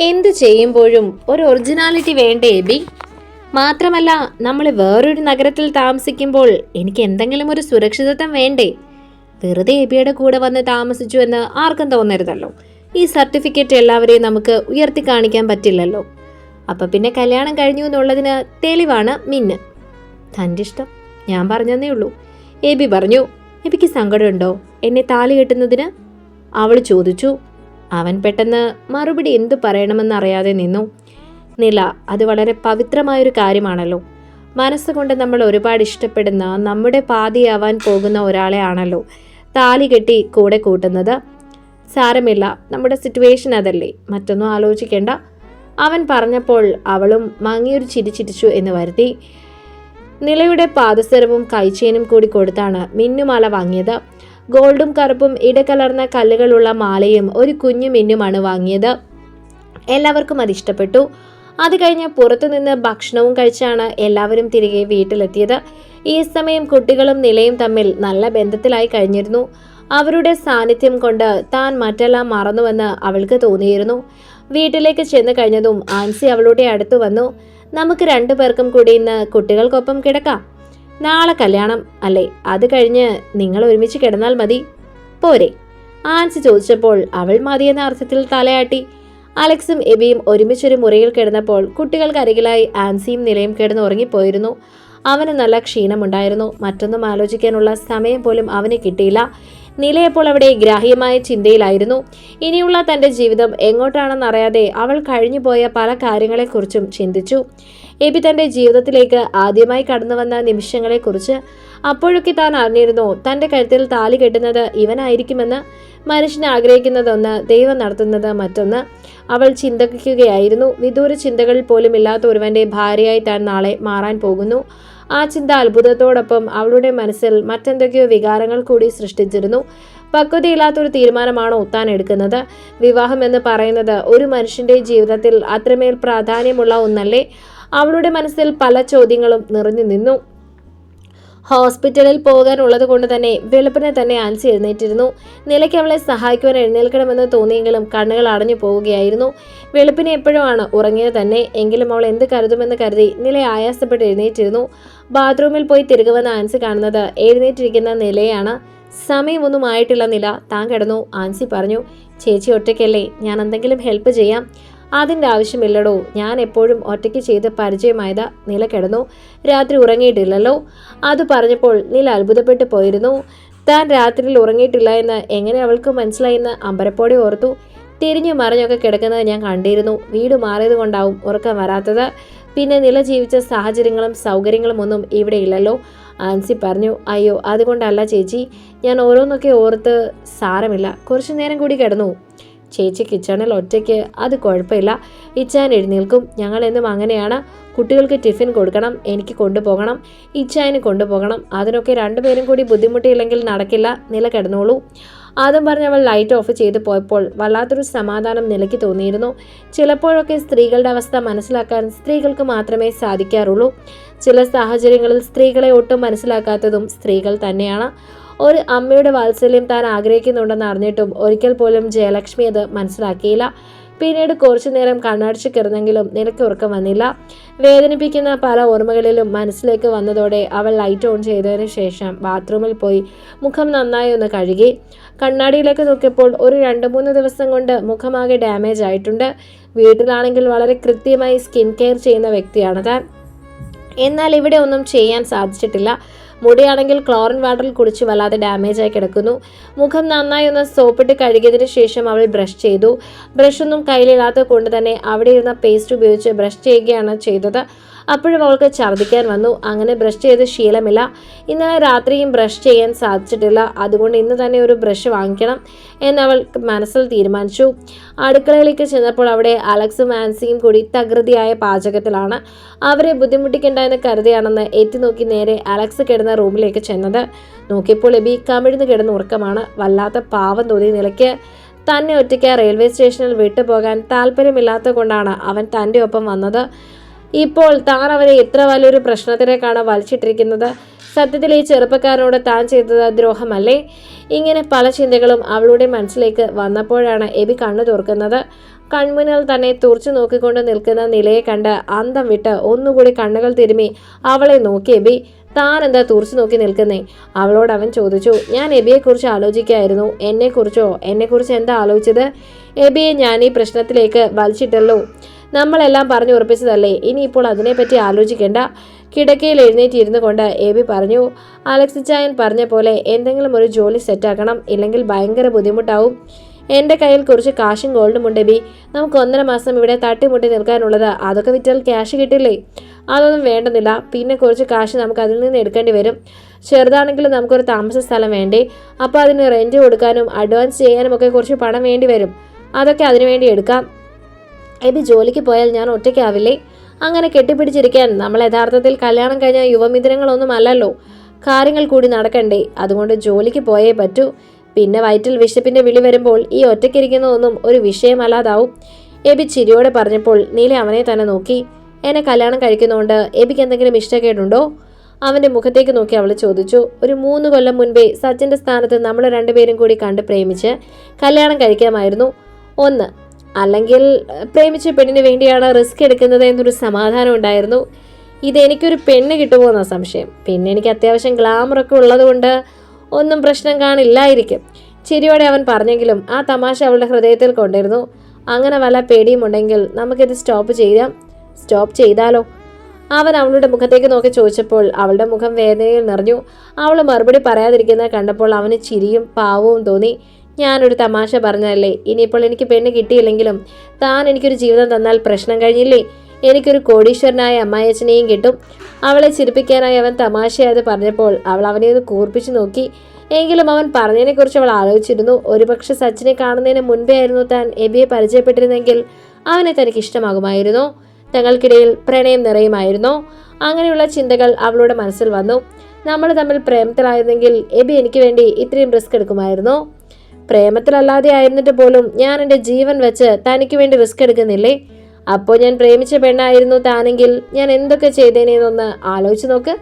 എന്ത് ചെയ്യുമ്പോഴും ഒരു ഒറിജിനാലിറ്റി വേണ്ടേ ബി? മാത്രമല്ല നമ്മൾ വേറൊരു നഗരത്തിൽ താമസിക്കുമ്പോൾ എനിക്ക് എന്തെങ്കിലും ഒരു സുരക്ഷിതത്വം വേണ്ടേ? വെറുതെ എബിയുടെ കൂടെ വന്ന് താമസിച്ചു എന്ന് ആർക്കും തോന്നരുതല്ലോ. ഈ സർട്ടിഫിക്കറ്റ് എല്ലാവരെയും നമുക്ക് ഉയർത്തി കാണിക്കാൻ പറ്റില്ലല്ലോ. അപ്പൊ പിന്നെ കല്യാണം കഴിഞ്ഞു എന്നുള്ളതിന് തെളിവാണ് മിന്ന്. തന്റെ ഇഷ്ടം. ഞാൻ പറഞ്ഞതേ ഉള്ളൂ. എബി പറഞ്ഞു എബിക്ക് സങ്കടമുണ്ടോ? എന്നെ താലി കെട്ടുന്നതിന്? അവൾ ചോദിച്ചു അവൻ പെട്ടെന്ന് മറുപടി എന്തു പറയണമെന്നറിയാതെ നിന്നു. നില അത് വളരെ പവിത്രമായൊരു കാര്യമാണല്ലോ. മനസ്സുകൊണ്ട് നമ്മൾ ഒരുപാട് ഇഷ്ടപ്പെടുന്ന നമ്മുടെ പാതിയാവാൻ പോകുന്ന ഒരാളെ ആണല്ലോ താലി കെട്ടി കൂടെ കൂട്ടുന്നത്. സാരമില്ല നമ്മുടെ സിറ്റുവേഷൻ അതല്ലേ മറ്റൊന്നും ആലോചിക്കേണ്ട. അവൻ പറഞ്ഞപ്പോൾ അവളും മങ്ങിയൊരു ചിരി ചിരിച്ചു എന്ന് വരുത്തി. നിലയുടെ പാദസരവും കൈച്ചേനും കൂടി കൊടുത്താണ് മിന്നുമാല വാങ്ങിയത്. ഗോൾഡും കറുപ്പും ഇടകലർന്ന കല്ലുകളുള്ള മാലയും ഒരു കുഞ്ഞു മിന്നുമാണ് വാങ്ങിയത്. എല്ലാവർക്കും അത് ഇഷ്ടപ്പെട്ടു. അത് കഴിഞ്ഞ് പുറത്തുനിന്ന് ഭക്ഷണവും കഴിച്ചാണ് എല്ലാവരും തിരികെ വീട്ടിലെത്തിയത്. ഈ സമയം കുട്ടികളും നിലയും തമ്മിൽ നല്ല ബന്ധത്തിലായി കഴിഞ്ഞിരുന്നു. അവരുടെ സാന്നിധ്യം കൊണ്ട് താൻ മറ്റെല്ലാം മറന്നുവെന്ന് അവൾക്ക് തോന്നിയിരുന്നു. വീട്ടിലേക്ക് ചെന്ന് കഴിഞ്ഞതും ആൻസി അവളുടെ അടുത്ത് വന്നു. നമുക്ക് രണ്ടു പേർക്കും കൂടി ഇന്ന് കുട്ടികൾക്കൊപ്പം കിടക്കാം. നാളെ കല്യാണം അല്ലേ? അത് കഴിഞ്ഞ് നിങ്ങൾ ഒരുമിച്ച് കിടന്നാൽ മതി. പോരെ. ആൻസി ചോദിച്ചപ്പോൾ അവൾ മതിയെന്ന അർത്ഥത്തിൽ തലയാട്ടി. അലക്സും എബിയും ഒരുമിച്ചൊരു മുറിയിൽ കിടന്നപ്പോൾ കുട്ടികൾക്കരികിലായി ആൻസിയും നിലയും കിടന്ന് ഉറങ്ങിപ്പോയിരുന്നു. അവന് നല്ല ക്ഷീണമുണ്ടായിരുന്നു. മറ്റൊന്നും ആലോചിക്കാനുള്ള സമയം പോലും അവന് കിട്ടിയില്ല. നിലയപ്പോൾ അവിടെ ഗ്രാഹ്യമായ ചിന്തയിലായിരുന്നു. ഇനിയുള്ള തന്റെ ജീവിതം എങ്ങോട്ടാണെന്നറിയാതെ അവൾ കഴിഞ്ഞുപോയ പല കാര്യങ്ങളെക്കുറിച്ചും ചിന്തിച്ചു. എബി തന്റെ ജീവിതത്തിലേക്ക് ആദ്യമായി കടന്നു വന്ന നിമിഷങ്ങളെക്കുറിച്ച് അപ്പോഴൊക്കെ താൻ അറിഞ്ഞിരുന്നു തന്റെ കഴുത്തിൽ താലി കെട്ടുന്നത് ഇവനായിരിക്കുമെന്ന്. മനുഷ്യൻ ആഗ്രഹിക്കുന്നതൊന്ന് ദൈവം നടത്തുന്നത് മറ്റൊന്ന്. അവൾ ചിന്തിക്കുകയായിരുന്നു വിദൂര ചിന്തകളിൽ പോലും ഇല്ലാത്ത ഒരുവന്റെ ഭാര്യയായി താൻ നാളെ മാറാൻ പോകുന്നു. ആ ചിന്ത അത്ഭുതത്തോടൊപ്പം അവളുടെ മനസ്സിൽ മറ്റെന്തൊക്കെയോ വികാരങ്ങൾ കൂടി സൃഷ്ടിച്ചിരുന്നു. പക്വതയില്ലാത്തൊരു തീരുമാനമാണോ താൻ എടുക്കുന്നത്. വിവാഹം എന്ന് പറയുന്നത് ഒരു മനുഷ്യന്റെ ജീവിതത്തിൽ അത്രമേൽ പ്രാധാന്യമുള്ള ഒന്നല്ലേ? അവളുടെ മനസ്സിൽ പല ചോദ്യങ്ങളും നിറഞ്ഞു നിന്നു. ഹോസ്പിറ്റലിൽ പോകാനുള്ളത് കൊണ്ട് തന്നെ വെളുപ്പിനെ തന്നെ ആൻസി എഴുന്നേറ്റിരുന്നു. നിലയ്ക്ക് അവളെ സഹായിക്കുവാൻ എഴുന്നേൽക്കണമെന്ന് തോന്നിയെങ്കിലും കണ്ണുകൾ അടഞ്ഞു പോവുകയായിരുന്നു. വെളുപ്പിനെ എപ്പോഴുമാണ് ഉറങ്ങിയത് തന്നെ? എങ്കിലും അവൾ എന്ത് കരുതുമെന്ന് കരുതി നില ആയാസപ്പെട്ട് എഴുന്നേറ്റിരുന്നു. ബാത്റൂമിൽ പോയി തിരികെ വന്ന ആൻസി കാണുന്നത് എഴുന്നേറ്റിരിക്കുന്ന നിലയാണ്. സമയമൊന്നും ആയിട്ടില്ല നില. താൻ കിടന്നു. ആൻസി പറഞ്ഞു ചേച്ചി ഒറ്റയ്ക്കല്ലേ? ഞാൻ എന്തെങ്കിലും ഹെൽപ്പ് ചെയ്യാം. അതിന്റെ ആവശ്യമില്ലടോ. ഞാൻ എപ്പോഴും ഒറ്റയ്ക്ക് ചെയ്ത് പരിചയമായത് നില കിടന്നു. രാത്രി ഉറങ്ങിയിട്ടില്ലല്ലോ. അത് പറഞ്ഞപ്പോൾ നില അത്ഭുതപ്പെട്ടു പോയിരുന്നു. താൻ രാത്രിയിൽ ഉറങ്ങിയിട്ടില്ല എന്ന് എങ്ങനെ അവൾക്ക് മനസ്സിലായെന്ന് അമ്പരപ്പോടെ ഓർത്തു. തിരിഞ്ഞു മറിഞ്ഞൊക്കെ കിടക്കുന്നത് ഞാൻ കണ്ടിരുന്നു. വീട് മാറിയത് കൊണ്ടാവും ഉറക്കം വരാത്തത്. പിന്നെ നില ജീവിച്ച സാഹചര്യങ്ങളും സൗകര്യങ്ങളും ഒന്നും ഇവിടെ ഇല്ലല്ലോ. ആൻസി പറഞ്ഞു അയ്യോ അതുകൊണ്ടല്ല ചേച്ചി. ഞാൻ ഓരോന്നൊക്കെ ഓർത്ത് സാരമില്ല. കുറച്ചു നേരം കൂടി കിടന്നു. ചേച്ചി കിച്ചണിൽ ഒറ്റയ്ക്ക് അത് കുഴപ്പമില്ല. ഇച്ചാൻ എഴുന്നേൽക്കും. ഞങ്ങൾ എന്നും അങ്ങനെയാണ്. കുട്ടികൾക്ക് ടിഫിൻ കൊടുക്കണം എനിക്ക് കൊണ്ടുപോകണം ഇച്ചായന് കൊണ്ടുപോകണം. അതിനൊക്കെ രണ്ടുപേരും കൂടി ബുദ്ധിമുട്ടിയില്ലെങ്കിൽ നടക്കില്ല നില കിടന്നോളൂ. ആദ്യം പറഞ്ഞ് അവൾ ലൈറ്റ് ഓഫ് ചെയ്ത് പോയപ്പോൾ വല്ലാത്തൊരു സമാധാനം നിലയ്ക്ക് തോന്നിയിരുന്നു. ചിലപ്പോഴൊക്കെ സ്ത്രീകളുടെ അവസ്ഥ മനസ്സിലാക്കാൻ സ്ത്രീകൾക്ക് മാത്രമേ സാധിക്കാറുള്ളൂ. ചില സാഹചര്യങ്ങളിൽ സ്ത്രീകളെ ഒട്ടും മനസ്സിലാക്കാത്തതും സ്ത്രീകൾ തന്നെയാണ്. ഒരു അമ്മയുടെ വാത്സല്യം താൻ ആഗ്രഹിക്കുന്നുണ്ടെന്ന് അറിഞ്ഞിട്ടും ഒരിക്കൽ പോലും ജയലക്ഷ്മി അത് മനസ്സിലാക്കിയില്ല. പിന്നീട് കുറച്ചു നേരം കണ്ണടച്ച് കിടന്നെങ്കിലും നിനക്ക് ഉറക്കം വന്നില്ല. വേദനിപ്പിക്കുന്ന പല ഓർമ്മകളിലും മനസ്സിലേക്ക് വന്നതോടെ അവൾ ലൈറ്റ് ഓൺ ചെയ്തതിന് ശേഷം ബാത്റൂമിൽ പോയി മുഖം നന്നായി ഒന്ന് കഴുകി. കണ്ണാടിയിലേക്ക് നോക്കിയപ്പോൾ ഒരു രണ്ട് മൂന്ന് ദിവസം കൊണ്ട് മുഖമാകെ ഡാമേജ് ആയിട്ടുണ്ട്. വീട്ടിലാണെങ്കിൽ വളരെ കൃത്യമായി സ്കിൻ കെയർ ചെയ്യുന്ന വ്യക്തിയാണ് താൻ. എന്നാൽ ഇവിടെ ഒന്നും ചെയ്യാൻ സാധിച്ചിട്ടില്ല. മുടിയാണെങ്കിൽ ക്ലോറിൻ വാട്ടറിൽ കുടിച്ച് വല്ലാതെ ഡാമേജ് ആയി കിടക്കുന്നു. മുഖം നന്നായി ഒന്ന് സോപ്പിട്ട് കഴുകിയതിന് ശേഷം അവൾ ബ്രഷ് ചെയ്തു. ബ്രഷൊന്നും കയ്യിലിടാത്തത് കൊണ്ട് തന്നെ അവിടെ ഇരുന്ന പേസ്റ്റ് ഉപയോഗിച്ച് ബ്രഷ് ചെയ്യുകയാണ് ചെയ്തത്. അപ്പോഴും അവൾക്ക് ഛർദ്ദിക്കാൻ വന്നു. അങ്ങനെ ബ്രഷ് ചെയ്ത് ശീലമില്ല. ഇന്നലെ രാത്രിയും ബ്രഷ് ചെയ്യാൻ സാധിച്ചിട്ടില്ല. അതുകൊണ്ട് ഇന്ന് തന്നെ ഒരു ബ്രഷ് വാങ്ങിക്കണം എന്നവൾ മനസ്സിൽ തീരുമാനിച്ചു. അടുക്കളയിലേക്ക് ചെന്നപ്പോൾ അവിടെ അലക്സും ആൻസിയും കൂടി തകൃതിയായ പാചകത്തിലാണ്. അവരെ ബുദ്ധിമുട്ടിക്കണ്ട എന്ന് കരുതിയാണെന്ന് എത്തി നോക്കി നേരെ അലക്സ് കിടന്ന റൂമിലേക്ക് ചെന്നത്. നോക്കിയപ്പോൾ എബി കമിഴ്ന്ന് കിടന്ന ഉറക്കമാണ്. വല്ലാത്ത പാവം തോന്നി നിലയ്ക്ക് തന്നെ ഒറ്റയ്ക്ക് റെയിൽവേ സ്റ്റേഷനിൽ വിട്ടുപോകാൻ താല്പര്യമില്ലാത്തത് കൊണ്ടാണ് അവൻ തന്റെ ഒപ്പം വന്നത്. ഇപ്പോൾ താൻ അവരെ എത്ര വലിയൊരു പ്രശ്നത്തിലേക്കാണ് വലിച്ചിട്ടിരിക്കുന്നത്. സത്യത്തിൽ ഈ ചെറുപ്പക്കാരനോട് താൻ ചെയ്തത് ദ്രോഹമല്ലേ? ഇങ്ങനെ പല ചിന്തകളും അവളുടെ മനസ്സിലേക്ക് വന്നപ്പോഴാണ് എബി കണ്ണു തുറക്കുന്നത്. കൺമുന്നിൽ തന്നെ തുറച്ചു നോക്കിക്കൊണ്ട് നിൽക്കുന്ന നിലയെ കണ്ട് അന്തം വിട്ട് ഒന്നുകൂടി കണ്ണുകൾ തിരുമി അവളെ നോക്കി എബി. താൻ എന്താ തുറച്ചു നോക്കി നിൽക്കുന്നേ? അവളോട് അവൻ ചോദിച്ചു ഞാൻ എബിയെക്കുറിച്ച് ആലോചിക്കായിരുന്നു. എന്നെക്കുറിച്ചോ? എന്നെക്കുറിച്ച് എന്താ ആലോചിച്ചത്? എബിയെ ഞാൻ ഈ പ്രശ്നത്തിലേക്ക് വലിച്ചിട്ടല്ലോ. നമ്മളെല്ലാം പറഞ്ഞു ഉറപ്പിച്ചതല്ലേ? ഇനിയിപ്പോൾ അതിനെപ്പറ്റി ആലോചിക്കേണ്ട. കിടക്കയിൽ എഴുന്നേറ്റിരുന്നു കൊണ്ട് എ ബി പറഞ്ഞു അലക്സ് ചായൻ പറഞ്ഞ പോലെ എന്തെങ്കിലും ഒരു ജോലി സെറ്റാക്കണം ഇല്ലെങ്കിൽ ഭയങ്കര ബുദ്ധിമുട്ടാവും. എന്റെ കയ്യിൽ കുറച്ച് കാശും ഗോൾഡും ഉണ്ട് ബി. നമുക്ക് ഒന്നര മാസം ഇവിടെ തട്ടിമുട്ടി നിൽക്കാനുള്ളത്. അതൊക്കെ വിറ്റാൽ ക്യാഷ് കിട്ടില്ലേ? അതൊന്നും വേണ്ടെന്നില്ല. പിന്നെ കുറച്ച് കാശ് നമുക്ക് അതിൽ നിന്ന് എടുക്കേണ്ടി വരും. ചെറുതാണെങ്കിലും നമുക്കൊരു താമസ സ്ഥലം വേണ്ടേ? അപ്പോൾ അതിന് റെന്റ് കൊടുക്കാനും അഡ്വാൻസ് ചെയ്യാനും ഒക്കെ കുറച്ച് പണം വേണ്ടി വരും. അതൊക്കെ അതിനു വേണ്ടി എടുക്കാം. എബി ജോലിക്ക് പോയാൽ ഞാൻ ഒറ്റയ്ക്കാവില്ലേ? അങ്ങനെ കെട്ടിപ്പിടിച്ചിരിക്കാൻ നമ്മൾ യഥാർത്ഥത്തിൽ കല്യാണം കഴിഞ്ഞ യുവമിഥുനങ്ങളൊന്നും അല്ലല്ലോ കാര്യങ്ങൾ കൂടി നടക്കണ്ടേ. അതുകൊണ്ട് ജോലിക്ക് പോയേ പറ്റൂ. പിന്നെ വയറ്റിൽ വിശപ്പിന്റെ വിളി വരുമ്പോൾ ഈ ഒറ്റയ്ക്കിരിക്കുന്നതൊന്നും ഒരു വിഷയമല്ലാതാവും. എബി ചിരിയോടെ പറഞ്ഞപ്പോൾ നീല അവനെ തന്നെ നോക്കി. എന്നെ കല്യാണം കഴിക്കുന്നതുകൊണ്ട് എബിക്ക് എന്തെങ്കിലും ഇഷ്ടക്കേടുണ്ടോ? അവന്റെ മുഖത്തേക്ക് നോക്കി അവൾ ചോദിച്ചു. ഒരു മൂന്ന് കൊല്ലം മുൻപേ സച്ചിന്റെ സ്ഥാനത്ത് നമ്മൾ രണ്ടുപേരും കൂടി കണ്ട് പ്രേമിച്ച് കല്യാണം കഴിക്കാമായിരുന്നു. ഒന്ന് അല്ലെങ്കിൽ പ്രേമിച്ച പെണ്ണിന് വേണ്ടിയാണ് റിസ്ക് എടുക്കുന്നത് എന്നൊരു സമാധാനം ഉണ്ടായിരുന്നു. ഇത് എനിക്കൊരു പെണ്ണ് കിട്ടുമോ എന്ന സംശയം. പിന്നെ എനിക്ക് അത്യാവശ്യം ഗ്ലാമറൊക്കെ ഉള്ളതുകൊണ്ട് ഒന്നും പ്രശ്നം കാണില്ലായിരിക്കും. ചിരിയോടെ അവൻ പറഞ്ഞെങ്കിലും ആ തമാശ അവളുടെ ഹൃദയത്തിൽ കൊണ്ടിരുന്നു. അങ്ങനെ വല്ല പേടിയും ഉണ്ടെങ്കിൽ നമുക്കിത് സ്റ്റോപ്പ് ചെയ്യാം. സ്റ്റോപ്പ് ചെയ്താലോ? അവൻ അവളുടെ മുഖത്തേക്ക് നോക്കി ചോദിച്ചപ്പോൾ അവളുടെ മുഖം വേദനയിൽ നിറഞ്ഞു. അവൾ മറുപടി പറയാതിരിക്കുന്നത് കണ്ടപ്പോൾ അവന് ചിരിയും പാവവും തോന്നി. ഞാനൊരു തമാശ പറഞ്ഞതല്ലേ? ഇനിയിപ്പോൾ എനിക്ക് പെണ്ണ് കിട്ടിയില്ലെങ്കിലും താൻ എനിക്കൊരു ജീവിതം തന്നാൽ പ്രശ്നം കഴിഞ്ഞില്ലേ? എനിക്കൊരു കോടീശ്വരനായ അമ്മായച്ചനെയും കിട്ടും. അവളെ ചിരിപ്പിക്കാനായി അവൻ തമാശയായത് പറഞ്ഞപ്പോൾ അവൾ അവനെ ഒന്ന് കൂർപ്പിച്ചു നോക്കി. എങ്കിലും അവൻ പറഞ്ഞതിനെക്കുറിച്ച് അവൾ ആലോചിച്ചിരുന്നു. ഒരുപക്ഷെ സച്ചിനെ കാണുന്നതിന് മുൻപേ ആയിരുന്നു താൻ എബിയെ പരിചയപ്പെട്ടിരുന്നെങ്കിൽ അവനെ തനിക്ക് ഇഷ്ടമാകുമായിരുന്നു? തങ്ങൾക്കിടയിൽ പ്രണയം നിറയുമായിരുന്നു? അങ്ങനെയുള്ള ചിന്തകൾ അവളുടെ മനസ്സിൽ വന്നു. നമ്മൾ തമ്മിൽ പ്രേമത്തിലായിരുന്നെങ്കിൽ എബി എനിക്ക് വേണ്ടി ഇത്രയും റിസ്ക് എടുക്കുമായിരുന്നോ? പ്രേമത്തിലല്ലാതെ ആയിരുന്നിട്ട് പോലും ഞാൻ എന്റെ ജീവൻ വെച്ച് തനിക്ക് വേണ്ടി റിസ്ക് എടുക്കുന്നില്ലേ? അപ്പോൾ ഞാൻ പ്രേമിച്ച പെണ്ണായിരുന്നു താനെങ്കിൽ ഞാൻ എന്തൊക്കെ ചെയ്തേനേന്നൊന്ന് ആലോചിച്ച് നോക്ക്.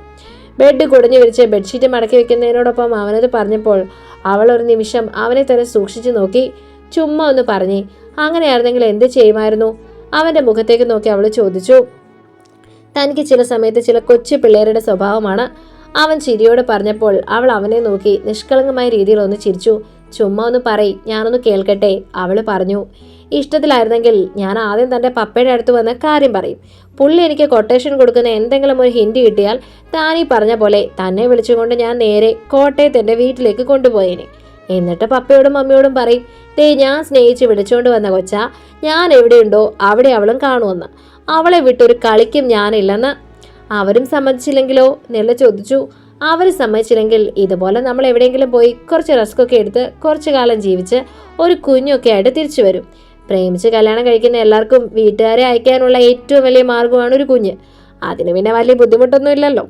ബെഡ് കുടഞ്ഞു വിരിച്ച് ബെഡ്ഷീറ്റ് മടക്കി വെക്കുന്നതിനോടൊപ്പം അവനത് പറഞ്ഞപ്പോൾ അവൾ ഒരു നിമിഷം അവനെ തന്നെ സൂക്ഷിച്ചു നോക്കി. ചുമ്മാ ഒന്ന് പറഞ്ഞു അങ്ങനെയായിരുന്നെങ്കിൽ എന്ത് ചെയ്യുമായിരുന്നു? അവന്റെ മുഖത്തേക്ക് നോക്കി അവൾ ചോദിച്ചു. തനിക്ക് ചില സമയത്ത് ചില കൊച്ചു പിള്ളേരുടെ സ്വഭാവമാണ്. അവൻ ചിരിയോടെ പറഞ്ഞപ്പോൾ അവൾ അവനെ നോക്കി നിഷ്കളങ്കമായ രീതിയിൽ ഒന്ന് ചിരിച്ചു. ചുമ്മാ ഒന്ന് പറയ് ഞാനൊന്ന് കേൾക്കട്ടെ അവൾ പറഞ്ഞു. ഇഷ്ടത്തിലായിരുന്നെങ്കിൽ ഞാൻ ആദ്യം തന്റെ പപ്പയുടെ അടുത്ത് വന്ന് കാര്യം പറയും. പുള്ളി എനിക്ക് കൊട്ടേഷൻ കൊടുക്കുന്ന എന്തെങ്കിലും ഒരു ഹിൻഡ് കിട്ടിയാൽ താനീ പറഞ്ഞ പോലെ തന്നെ വിളിച്ചുകൊണ്ട് ഞാൻ നേരെ കോട്ടയത്ത് എന്റെ വീട്ടിലേക്ക് കൊണ്ടുപോയേനെ. എന്നിട്ട് പപ്പയോടും മമ്മിയോടും പറയും ദേ ഞാൻ സ്നേഹിച്ച് വിളിച്ചുകൊണ്ട് വന്ന കൊച്ച ഞാൻ എവിടെയുണ്ടോ അവിടെ അവളും കാണുമെന്ന് അവളെ വിട്ടൊരു കളിക്കും ഞാനില്ലെന്ന്. അവരും സമ്മതിച്ചില്ലെങ്കിലോ? നെല്ല ചോദിച്ചു. അവർ സമ്മതിച്ചില്ലെങ്കിൽ ഇതുപോലെ നമ്മൾ എവിടെയെങ്കിലും പോയി കുറച്ച് റിസ്ക് ഒക്കെ എടുത്ത് കുറച്ച് കാലം ജീവിച്ച് ഒരു കുഞ്ഞൊക്കെ ആയിട്ട് തിരിച്ചു വരും. പ്രേമിച്ച് കല്യാണം കഴിക്കുന്ന എല്ലാവർക്കും വീട്ടുകാരെ അയക്കാനുള്ള ഏറ്റവും വലിയ മാർഗമാണ് ഒരു കുഞ്ഞ്. അതിന് പിന്നെ വലിയ ബുദ്ധിമുട്ടൊന്നും ഇല്ലല്ലോ.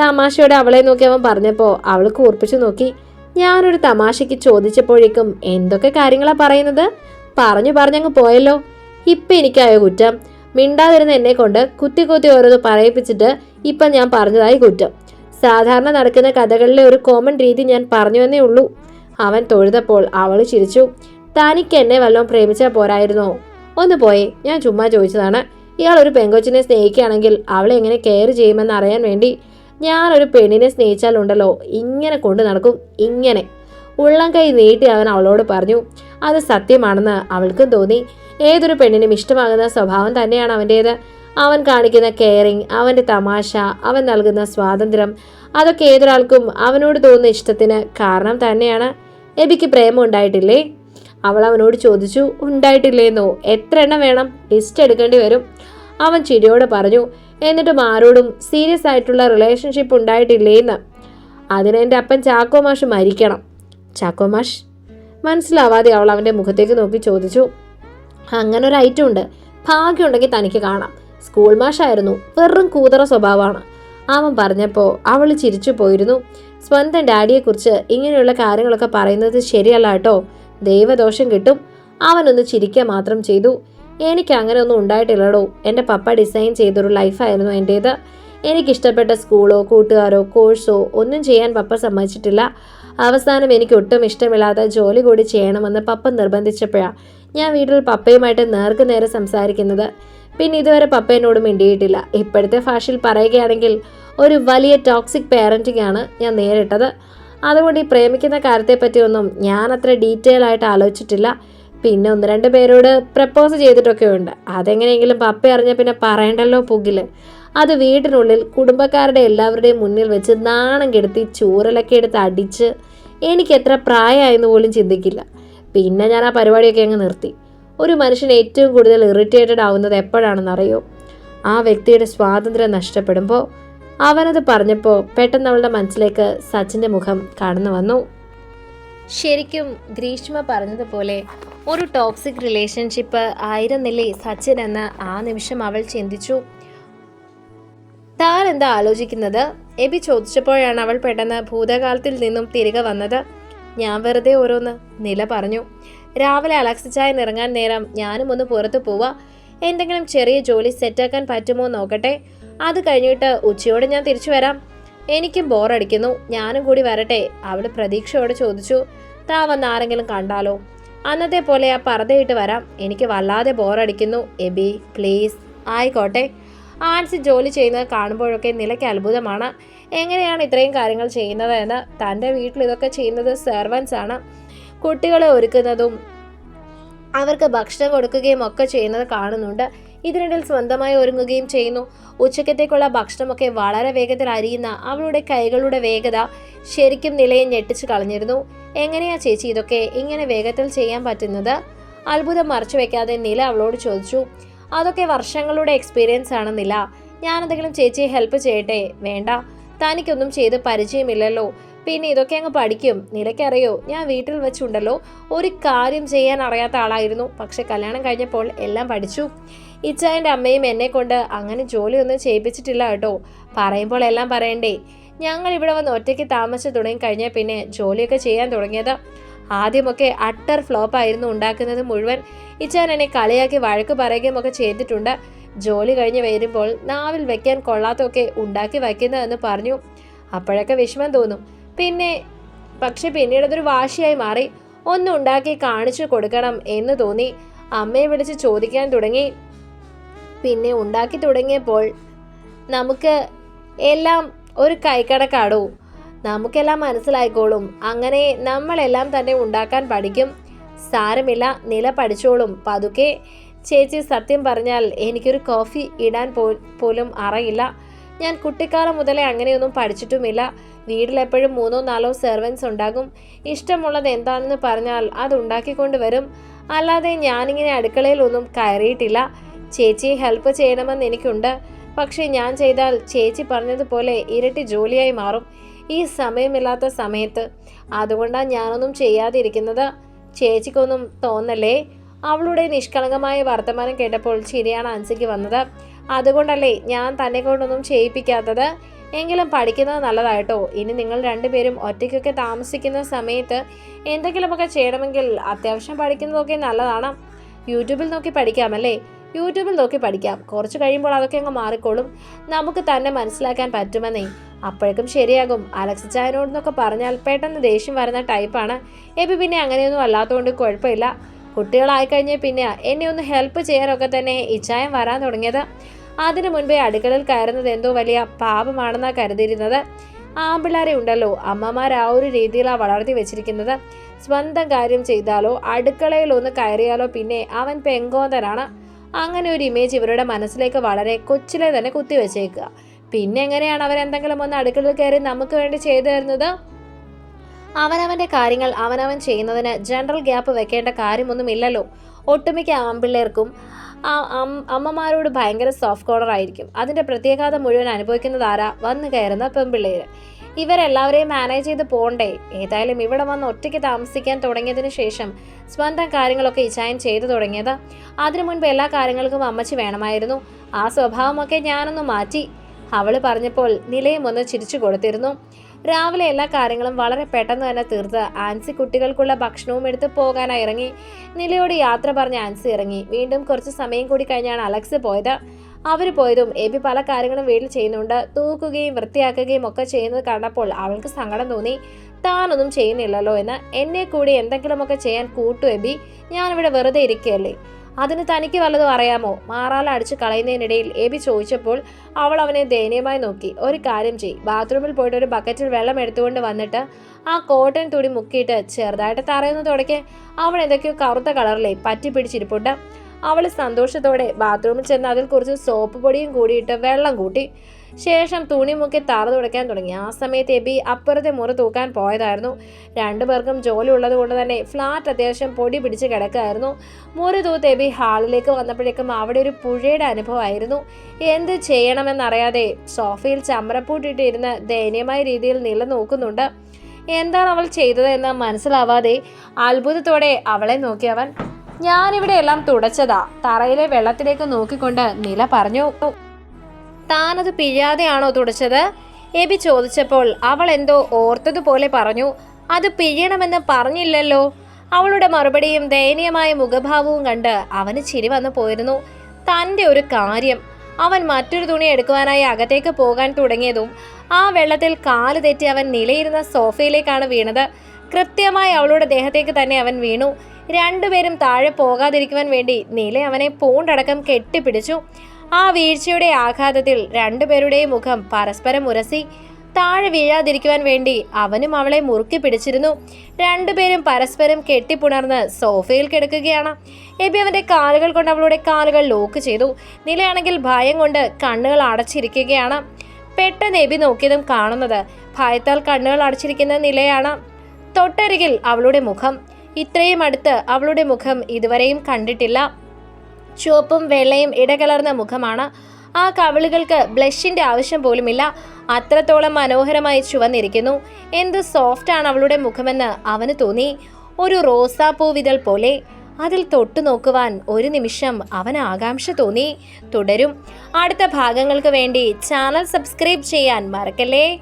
തമാശയോടെ അവളെ നോക്കി അവൻ പറഞ്ഞപ്പോൾ അവൾ കൂർപ്പിച്ചു നോക്കി. ഞാനൊരു തമാശയ്ക്ക് ചോദിച്ചപ്പോഴേക്കും എന്തൊക്കെ കാര്യങ്ങളാണ് പറയുന്നത്? പറഞ്ഞു പറഞ്ഞങ്ങ് പോയല്ലോ. ഇപ്പം എനിക്കായോ കുറ്റം. മിണ്ടാതിരുന്ന എന്നെ കൊണ്ട് കുത്തി കുത്തി ഓരോന്ന് പറയിപ്പിച്ചിട്ട് ഇപ്പം ഞാൻ പറഞ്ഞതായി കുറ്റം. സാധാരണ നടക്കുന്ന കഥകളിലെ ഒരു കോമൺ രീതി ഞാൻ പറഞ്ഞു പറഞ്ഞുവെന്നേ ഉള്ളൂ. അവൻ തൊഴുതപ്പോൾ അവൾ ചിരിച്ചു. തനിക്ക് എന്നെ വല്ലതും പ്രേമിച്ചാൽ പോരായിരുന്നോ? ഒന്ന് പോയി ഞാൻ ചുമ്മാ ചോദിച്ചതാണ്. ഇയാൾ ഒരു പെങ്കൊച്ചിനെ സ്നേഹിക്കുകയാണെങ്കിൽ അവളെ എങ്ങനെ കെയർ ചെയ്യുമെന്ന് അറിയാൻ വേണ്ടി ഞാൻ ഒരു പെണ്ണിനെ സ്നേഹിച്ചാലുണ്ടല്ലോ ഇങ്ങനെ കൊണ്ടു നടക്കും ഇങ്ങനെ. ഉള്ളം കൈ നീട്ടി അവൻ അവളോട് പറഞ്ഞു അത് സത്യമാണെന്ന് അവൾക്കും തോന്നി. ഏതൊരു പെണ്ണിനും ഇഷ്ടമാകുന്ന സ്വഭാവം തന്നെയാണ് അവന്റേത് അവൻ കാണിക്കുന്ന കെയറിങ് അവന്റെ തമാശ അവൻ നൽകുന്ന സ്വാതന്ത്ര്യം അതൊക്കെ ഏതൊരാൾക്കും അവനോട് തോന്നുന്ന ഇഷ്ടത്തിന് കാരണം തന്നെയാണ്. എബിക്ക് പ്രേമം ഉണ്ടായിട്ടില്ലേ? അവൾ അവനോട് ചോദിച്ചു ഉണ്ടായിട്ടില്ലേന്നോ? എത്ര എണ്ണം വേണം? ലിസ്റ്റ് എടുക്കേണ്ടി വരും. അവൻ ചിരിയോടെ പറഞ്ഞു എന്നിട്ടും ആരോടും സീരിയസ് ആയിട്ടുള്ള റിലേഷൻഷിപ്പ് ഉണ്ടായിട്ടില്ലേന്ന്. അതിന് എന്റെ അപ്പൻ ചാക്കോ മാഷ് മരിക്കണം. ചാക്കോ മാഷ്? മനസ്സിലാവാതെ അവൾ അവന്റെ മുഖത്തേക്ക് നോക്കി ചോദിച്ചു അങ്ങനെ ഒരു ഐറ്റം ഉണ്ട് ഭാഗ്യമുണ്ടെങ്കിൽ തനിക്ക് കാണാം. സ്കൂൾ മാഷായിരുന്നു. വെറും കൂതറ സ്വഭാവമാണ്. അവൻ പറഞ്ഞപ്പോൾ അവൾ ചിരിച്ചു പോയിരുന്നു. സ്വന്തം ഡാഡിയെക്കുറിച്ച് ഇങ്ങനെയുള്ള കാര്യങ്ങളൊക്കെ പറയുന്നത് ശരിയല്ല കേട്ടോ. ദൈവദോഷം കിട്ടും. അവനൊന്ന് ചിരിക്കുക മാത്രം ചെയ്തു. എനിക്ക് അങ്ങനെ ഒന്നും ഉണ്ടായിട്ടില്ലടോ. എന്റെ പപ്പ ഡിസൈൻ ചെയ്തൊരു ലൈഫായിരുന്നു എന്റേത്. എനിക്കിഷ്ടപ്പെട്ട സ്കൂളോ കൂട്ടുകാരോ കോഴ്സോ ഒന്നും ചെയ്യാൻ പപ്പ സമ്മതിച്ചിട്ടില്ല. അവസാനം എനിക്ക് ഒട്ടും ഇഷ്ടമില്ലാത്ത ജോലി കൂടി ചെയ്യണമെന്ന് പപ്പ നിർബന്ധിച്ചപ്പോഴാണ് ഞാൻ വീട്ടിൽ പപ്പയുമായിട്ട് നേർക്ക് നേരെ സംസാരിക്കുന്നത്. പിന്നെ ഇതുവരെ പപ്പ മിണ്ടിയിട്ടില്ല. ഇപ്പോഴത്തെ ഭാഷയിൽ പറയുകയാണെങ്കിൽ ഒരു വലിയ ടോക്സിക് പാരന്റിംഗ് ആണ് ഞാൻ നേരിട്ടത്. അതുകൊണ്ട് ഈ പ്രേമിക്കുന്ന കാര്യത്തെപ്പറ്റിയൊന്നും ഞാൻ അത്ര ഡീറ്റെയിൽ ആയിട്ട് ആലോചിച്ചിട്ടില്ല. പിന്നെ ഒന്ന് രണ്ട് പേരോട് പ്രപ്പോസ് ചെയ്തിട്ടൊക്കെ ഉണ്ട്. അതെങ്ങനെയെങ്കിലും പപ്പ അറിഞ്ഞ പിന്നെ പറയണ്ടല്ലോ പുകിൽ. അത് വീടിനുള്ളിൽ കുടുംബക്കാരുടെ എല്ലാവരുടെയും മുന്നിൽ വെച്ച് നാണം കെടുത്തി ചൂരലൊക്കെ എടുത്ത് അടിച്ച് എനിക്ക് എത്ര പ്രായമായെന്ന് പോലും ചിന്തിക്കില്ല. പിന്നെ ഞാൻ ആ പരിപാടിയൊക്കെ അങ്ങ് നിർത്തി. ഒരു മനുഷ്യൻ ഏറ്റവും കൂടുതൽ ഇറിറ്റേറ്റഡ് ആവുന്നത് എപ്പോഴാണെന്നറിയോ? ആ വ്യക്തിയുടെ സ്വാതന്ത്ര്യം നഷ്ടപ്പെടുമ്പോൾ അവനത് പറഞ്ഞപ്പോൾ പെട്ടെന്ന് അവളുടെ മനസ്സിലേക്ക് സച്ചിന്റെ മുഖം കടന്നു വന്നു. ശരിക്കും ഗ്രീഷ്മ പറഞ്ഞതുപോലെ ഒരു ടോക്സിക് റിലേഷൻഷിപ്പ് ആയിരുന്നില്ലേ സച്ചിൻ എന്ന് ആ നിമിഷം അവൾ ചിന്തിച്ചു. താൻ എന്താ ആലോചിക്കുന്നത്? എബി ചോദിച്ചപ്പോഴാണ് അവൾ പെട്ടെന്ന് ഭൂതകാലത്തിൽ നിന്നും തിരികെ വന്നത്. ഞാൻ വെറുതെ ഓരോന്ന് നില പറഞ്ഞു. രാവിലെ അലക്സ് ചായ നിറങ്ങാൻ നേരം ഞാനും ഒന്ന് പുറത്തു പോവാ. എന്തെങ്കിലും ചെറിയ ജോലി സെറ്റാക്കാൻ പറ്റുമോ നോക്കട്ടെ. അത് കഴിഞ്ഞിട്ട് ഉച്ചയോടെ ഞാൻ തിരിച്ചു വരാം. എനിക്കും ബോറടിക്കുന്നു. ഞാനും കൂടി വരട്ടെ. അവൾ പ്രതീക്ഷയോടെ ചോദിച്ചു. താ വന്ന് ആരെങ്കിലും കണ്ടാലോ. അന്നത്തെ പോലെ ആ പറതയിട്ട് വരാം. എനിക്ക് വല്ലാതെ ബോറടിക്കുന്നു. എബി പ്ലീസ്. ആയിക്കോട്ടെ. ആൻസി ജോലി ചെയ്യുന്നത് കാണുമ്പോഴൊക്കെ നിലയ്ക്ക് അത്ഭുതമാണ്. എങ്ങനെയാണ് ഇത്രയും കാര്യങ്ങൾ ചെയ്യുന്നത് എന്ന് തന്റെ വീട്ടിൽ ഇതൊക്കെ ചെയ്യുന്നത് സെർവൻസ് ആണ്. കുട്ടികളെ ഒരുക്കുന്നതും അവർക്ക് ഭക്ഷണം കൊടുക്കുകയും ഒക്കെ ചെയ്യുന്നത് കാണുന്നുണ്ട്. ഇതിനിടയിൽ സ്വന്തമായി ഒരുങ്ങുകയും ചെയ്യുന്നു. ഉച്ചക്കത്തേക്കുള്ള ഭക്ഷണമൊക്കെ വളരെ വേഗത്തിൽ അരിയുന്ന അവളുടെ കൈകളുടെ വേഗത ശരിക്കും നിലയെ ഞെട്ടിച്ചു കളഞ്ഞിരുന്നു. എങ്ങനെയാ ചേച്ചി ഇതൊക്കെ ഇങ്ങനെ വേഗത്തിൽ ചെയ്യാൻ പറ്റുന്നത്? അത്ഭുതം മറച്ചു വെക്കാതെ നില അവളോട് ചോദിച്ചു. അതൊക്കെ വർഷങ്ങളുടെ എക്സ്പീരിയൻസ് ആണ് നില. ഞാൻ എന്തെങ്കിലും ചേച്ചിയെ ഹെൽപ്പ് ചെയ്യട്ടെ? വേണ്ട. തനിക്കൊന്നും ചെയ്ത് പരിചയമില്ലല്ലോ. പിന്നെ ഇതൊക്കെ അങ്ങ് പഠിക്കും. നിലയ്ക്കറിയോ ഞാൻ വീട്ടിൽ വെച്ചുണ്ടല്ലോ. ഒരു കാര്യം ചെയ്യാൻ അറിയാത്ത ആളായിരുന്നു. പക്ഷെ കല്യാണം കഴിഞ്ഞപ്പോൾ എല്ലാം പഠിച്ചു. ഇച്ചായന്റെ അമ്മയും എന്നെ കൊണ്ട് അങ്ങനെ ജോലിയൊന്നും ചെയ്യിപ്പിച്ചിട്ടില്ല കേട്ടോ. പറയുമ്പോൾ എല്ലാം പറയണ്ടേ ഞങ്ങൾ ഇവിടെ വന്ന് ഒറ്റയ്ക്ക് താമസിച്ച് തുടങ്ങി കഴിഞ്ഞാൽ പിന്നെ ജോലിയൊക്കെ ചെയ്യാൻ തുടങ്ങിയത്. ആദ്യമൊക്കെ അട്ടർ ഫ്ലോപ്പായിരുന്നു ഉണ്ടാക്കുന്നത് മുഴുവൻ. ഇച്ചാൻ എന്നെ കളിയാക്കി വഴക്ക് പറയുകയും ഒക്കെ ചെയ്തിട്ടുണ്ട്. ജോലി കഴിഞ്ഞ് വരുമ്പോൾ നാവിൽ വെക്കാൻ കൊള്ളാത്തൊക്കെ ഉണ്ടാക്കി വയ്ക്കുന്നതെന്ന് പറഞ്ഞു. അപ്പോഴൊക്കെ വിഷമം തോന്നും. പിന്നെ പക്ഷെ പിന്നീട് അതൊരു വാശിയായി മാറി. ഒന്നുണ്ടാക്കി കാണിച്ചു കൊടുക്കണം എന്ന് തോന്നി. അമ്മയെ വിളിച്ച് ചോദിക്കാൻ തുടങ്ങി. പിന്നെ ഉണ്ടാക്കി തുടങ്ങിയപ്പോൾ നമുക്ക് എല്ലാം ഒരു കൈക്കടക്കാടോ? നമുക്കെല്ലാം മനസ്സിലായിക്കോളും. അങ്ങനെ നമ്മളെല്ലാം തന്നെ ഉണ്ടാക്കാൻ പഠിക്കും. സാരമില്ല നില പഠിച്ചോളും പതുക്കെ. ചേച്ചി സത്യം പറഞ്ഞാൽ എനിക്കൊരു കോഫി ഇടാൻ പോലും അറിയില്ല. ഞാൻ കുട്ടിക്കാലം മുതലേ അങ്ങനെയൊന്നും പഠിച്ചിട്ടുമില്ല. വീട്ടിലെപ്പോഴും മൂന്നോ നാലോ സെർവൻസ് ഉണ്ടാകും. ഇഷ്ടമുള്ളത് എന്താണെന്ന് പറഞ്ഞാൽ അത് ഉണ്ടാക്കിക്കൊണ്ട് വരും. അല്ലാതെ ഞാനിങ്ങനെ അടുക്കളയിലൊന്നും കയറിയിട്ടില്ല. ചേച്ചിയെ ഹെൽപ്പ് ചെയ്യണമെന്ന് എനിക്കുണ്ട്. പക്ഷേ ഞാൻ ചെയ്താൽ ചേച്ചി പറഞ്ഞതുപോലെ ഇരട്ടി ജോലിയായി മാറും. ഈ സമയമില്ലാത്ത സമയത്ത്. അതുകൊണ്ടാണ് ഞാനൊന്നും ചെയ്യാതിരിക്കുന്നത്. ചേച്ചിക്കൊന്നും തോന്നല്ലേ? അവളുടെ നിഷ്കളങ്കമായ വർത്തമാനം കേട്ടപ്പോൾ ചിരിയാണ് അൻസിക്ക് വന്നത്. അതുകൊണ്ടല്ലേ ഞാൻ തന്നെ കൊണ്ടൊന്നും ചെയ്യിപ്പിക്കാത്തത്? എങ്കിലും പഠിക്കുന്നത് നല്ലതായിട്ടോ? ഇനി നിങ്ങൾ രണ്ടുപേരും ഒറ്റയ്ക്കൊക്കെ താമസിക്കുന്ന സമയത്ത് എന്തെങ്കിലുമൊക്കെ ചെയ്യണമെങ്കിൽ അത്യാവശ്യം പഠിക്കുന്നതൊക്കെ നല്ലതാണ്. യൂട്യൂബിൽ നോക്കി പഠിക്കാമല്ലേ? യൂട്യൂബിൽ നോക്കി പഠിക്കാം. കുറച്ച് കഴിയുമ്പോൾ അതൊക്കെ അങ്ങ് മാറിക്കോളും. നമുക്ക് തന്നെ മനസ്സിലാക്കാൻ പറ്റുമെന്നേ. അപ്പോഴേക്കും ശരിയാകും. അലക്സ് ചായനോടെന്നൊക്കെ പറഞ്ഞാൽ പെട്ടെന്ന് ദേഷ്യം വരുന്ന ടൈപ്പാണ് എബി പിന്നെ അങ്ങനെയൊന്നും അല്ലാത്തതുകൊണ്ട് കുഴപ്പമില്ല. കുട്ടികളായി കഴിഞ്ഞാൽ പിന്നെ എന്നെ ഒന്ന് ഹെൽപ്പ് ചെയ്യാനൊക്കെ തന്നെ ഇച്ചായം വരാൻ തുടങ്ങിയത്. അതിനു മുൻപേ അടുക്കളയിൽ കയറുന്നത് എന്തോ വലിയ പാപമാണെന്നാണ് കരുതിയിരുന്നത്. ആമ്പിള്ളാരെ ഉണ്ടല്ലോ അമ്മമാർ ആ ഒരു രീതിയിലാണ് വളർത്തി വെച്ചിരിക്കുന്നത്. സ്വന്തം കാര്യം ചെയ്താലോ അടുക്കളയിൽ ഒന്ന് കയറിയാലോ പിന്നെ അവൻ പെങ്കോന്തനാണ്. അങ്ങനെ ഒരു ഇമേജ് ഇവരുടെ മനസ്സിലേക്ക് വളരെ കൊച്ചിലെ തന്നെ കുത്തിവെച്ചേക്കുക. പിന്നെ എങ്ങനെയാണ് അവരെന്തെങ്കിലും ഒന്ന് അടുക്കളയിൽ കയറി നമുക്ക് വേണ്ടി ചെയ്തു തരുന്നത്? അവനവന്റെ കാര്യങ്ങൾ അവനവൻ ചെയ്യുന്നതിന് ജനറൽ ഗ്യാപ്പ് വെക്കേണ്ട കാര്യമൊന്നുമില്ലല്ലോ. ഒട്ടുമിക്ക ആമ്പിള്ളേർക്കും അമ്മമാരോട് ഭയങ്കര സോഫ്റ്റ് കോർണർ ആയിരിക്കും. അതിന്റെ പ്രത്യേകത മുഴുവൻ അനുഭവിക്കുന്നത് ആരാ? വന്നു കയറുന്ന പെൺപിള്ളേര് ഇവരെല്ലാവരെയും മാനേജ് ചെയ്ത് പോണ്ടേ? ഏതായാലും ഇവിടെ വന്ന് ഒറ്റയ്ക്ക് താമസിക്കാൻ തുടങ്ങിയതിന് ശേഷം സ്വന്തം കാര്യങ്ങളൊക്കെ ഇച്ചായൻ ചെയ്തു തുടങ്ങിയത്. അതിനു മുൻപ് എല്ലാ കാര്യങ്ങൾക്കും അമ്മച്ചി വേണമായിരുന്നു. ആ സ്വഭാവമൊക്കെ ഞാനൊന്ന് മാറ്റി. അവൾ പറഞ്ഞപ്പോൾ നിലയും ഒന്ന് ചിരിച്ചു കൊടുത്തിരുന്നു. രാവിലെ എല്ലാ കാര്യങ്ങളും വളരെ പെട്ടെന്ന് തന്നെ തീർത്ത് ആൻസി കുട്ടികൾക്കുള്ള ഭക്ഷണവും എടുത്ത് പോകാനായി ഇറങ്ങി. നിലയോട് യാത്ര പറഞ്ഞ് ആൻസി ഇറങ്ങി. വീണ്ടും കുറച്ച് സമയം കൂടി കഴിഞ്ഞാണ് അലക്സ് പോയത്. അവർ പോയതും എബി പല കാര്യങ്ങളും വീട്ടിൽ ചെയ്യുന്നുണ്ട്. തൂക്കുകയും വൃത്തിയാക്കുകയും ഒക്കെ ചെയ്യുന്നത് കണ്ടപ്പോൾ അവൾക്ക് സങ്കടം തോന്നി. താനൊന്നും ചെയ്യുന്നില്ലല്ലോ എന്ന്. എന്നെ കൂടി എന്തെങ്കിലുമൊക്കെ ചെയ്യാൻ കൂട്ടു എബി. ഞാനിവിടെ വെറുതെ ഇരിക്കുകയല്ലേ? അതിന് തനിക്ക് വല്ലതും അറിയാമോ? മാറാല അടിച്ച് കളയുന്നതിനിടയിൽ എബി ചോദിച്ചപ്പോൾ അവൾ അവനെ ദയനീയമായി നോക്കി. ഒരു കാര്യം ചെയ് ബാത്റൂമിൽ പോയിട്ട് ഒരു ബക്കറ്റിൽ വെള്ളം എടുത്തുകൊണ്ട് വന്നിട്ട് ആ കോട്ടൺ തുണി മുക്കിയിട്ട് ചെറുതായിട്ട് തറയൊന്ന് തുടക്കെ അവൾ എന്തൊക്കെയോ കറുത്ത കളറിലെ പറ്റി പിടിച്ചിരിപ്പുണ്ട്. അവൾ സന്തോഷത്തോടെ ബാത്റൂമിൽ ചെന്ന് അതിൽ കുറച്ച് സോപ്പ് പൊടിയും കൂടിയിട്ട് വെള്ളം കൂട്ടി. ശേഷം തുണി മുക്കി തറ തുടയ്ക്കാൻ തുടങ്ങി. ആ സമയത്ത് എബി അപ്പുറത്തെ മുറി തൂക്കാൻ പോയതായിരുന്നു. രണ്ടുപേർക്കും ജോലി ഉള്ളത് കൊണ്ട് തന്നെ ഫ്ലാറ്റ് അത്യാവശ്യം പൊടി പിടിച്ച് കിടക്കായിരുന്നു. മുറി തൂത്ത് എബി ഹാളിലേക്ക് വന്നപ്പോഴേക്കും അവിടെ ഒരു പുഴയുടെ അനുഭവമായിരുന്നു. എന്ത് ചെയ്യണമെന്നറിയാതെ സോഫയിൽ ചമ്രപ്പൂട്ടിട്ട് ഇരുന്ന് ദയനീയമായ രീതിയിൽ നിലനോക്കുന്നുണ്ട് എന്താണ് അവൾ ചെയ്തതെന്ന് മനസ്സിലാവാതെ അത്ഭുതത്തോടെ അവളെ നോക്കിയവൻ ഞാനിവിടെ എല്ലാം തുടച്ചതാ. തറയിലെ വെള്ളത്തിലേക്ക് നോക്കിക്കൊണ്ട് നില പറഞ്ഞു. താനത് പിഴാതെയാണോ തുടച്ചത്? എബി ചോദിച്ചപ്പോൾ അവൾ എന്തോ ഓർത്തതുപോലെ പറഞ്ഞു. അത് പിഴയണമെന്ന് പറഞ്ഞില്ലല്ലോ. അവളുടെ മറുപടിയും ദയനീയമായ മുഖഭാവവും കണ്ട് അവന് ചിരി വന്നു പോയിരുന്നു. തന്റെ ഒരു കാര്യം അവൻ മറ്റൊരു തുണി എടുക്കുവാനായി അകത്തേക്ക് പോകാൻ തുടങ്ങിയതും ആ വെള്ളത്തിൽ കാൽ തെറ്റി അവൻ നിലയിരുന്ന സോഫയിലേക്കാണ് വീണത്. കൃത്യമായി അവളുടെ ദേഹത്തേക്ക് തന്നെ അവൻ വീണു. രണ്ടുപേരും താഴെ പോകാതിരിക്കുവാൻ വേണ്ടി നില അവനെ പൂണ്ടടക്കം കെട്ടിപ്പിടിച്ചു. ആ വീഴ്ചയുടെ ആഘാതത്തിൽ രണ്ടുപേരുടെയും മുഖം പരസ്പരം ഉരസി. താഴെ വീഴാതിരിക്കുവാൻ വേണ്ടി അവനും അവളെ മുറുക്കി പിടിച്ചിരുന്നു. രണ്ടുപേരും പരസ്പരം കെട്ടിപ്പുണർന്ന് സോഫയിൽ കിടക്കുകയാണ്. എബി അവന്റെ കാലുകൾ കൊണ്ട് അവളുടെ കാലുകൾ ലോക്ക് ചെയ്തു. നിലയാണെങ്കിൽ ഭയം കൊണ്ട് കണ്ണുകൾ അടച്ചിരിക്കുകയാണ്. പെട്ടെന്ന് എബി നോക്കിയതും കാണുന്നത് ഭയത്താൽ കണ്ണുകൾ അടച്ചിരിക്കുന്ന നിലയാണ്. തൊട്ടരികിൽ അവളുടെ മുഖം. ഇത്രയും അടുത്ത് അവളുടെ മുഖം ഇതുവരെയും കണ്ടിട്ടില്ല. ചുവപ്പും വെള്ളയും ഇടകലർന്ന മുഖമാണ്. ആ കവിളുകൾക്ക് ബ്ലഷിന്റെ ആവശ്യം പോലുമില്ല. അത്രത്തോളം മനോഹരമായി ചുവന്നിരിക്കുന്നു. എന്ത് ആണ് അവളുടെ മുഖമെന്ന് അവന് തോന്നി. ഒരു റോസാപ്പൂ വിതൽ പോലെ. അതിൽ തൊട്ടു നോക്കുവാൻ ഒരു നിമിഷം അവന് ആകാംക്ഷ തോന്നി. തുടരും. അടുത്ത ഭാഗങ്ങൾക്ക് വേണ്ടി ചാനൽ സബ്സ്ക്രൈബ് ചെയ്യാൻ മറക്കല്ലേ?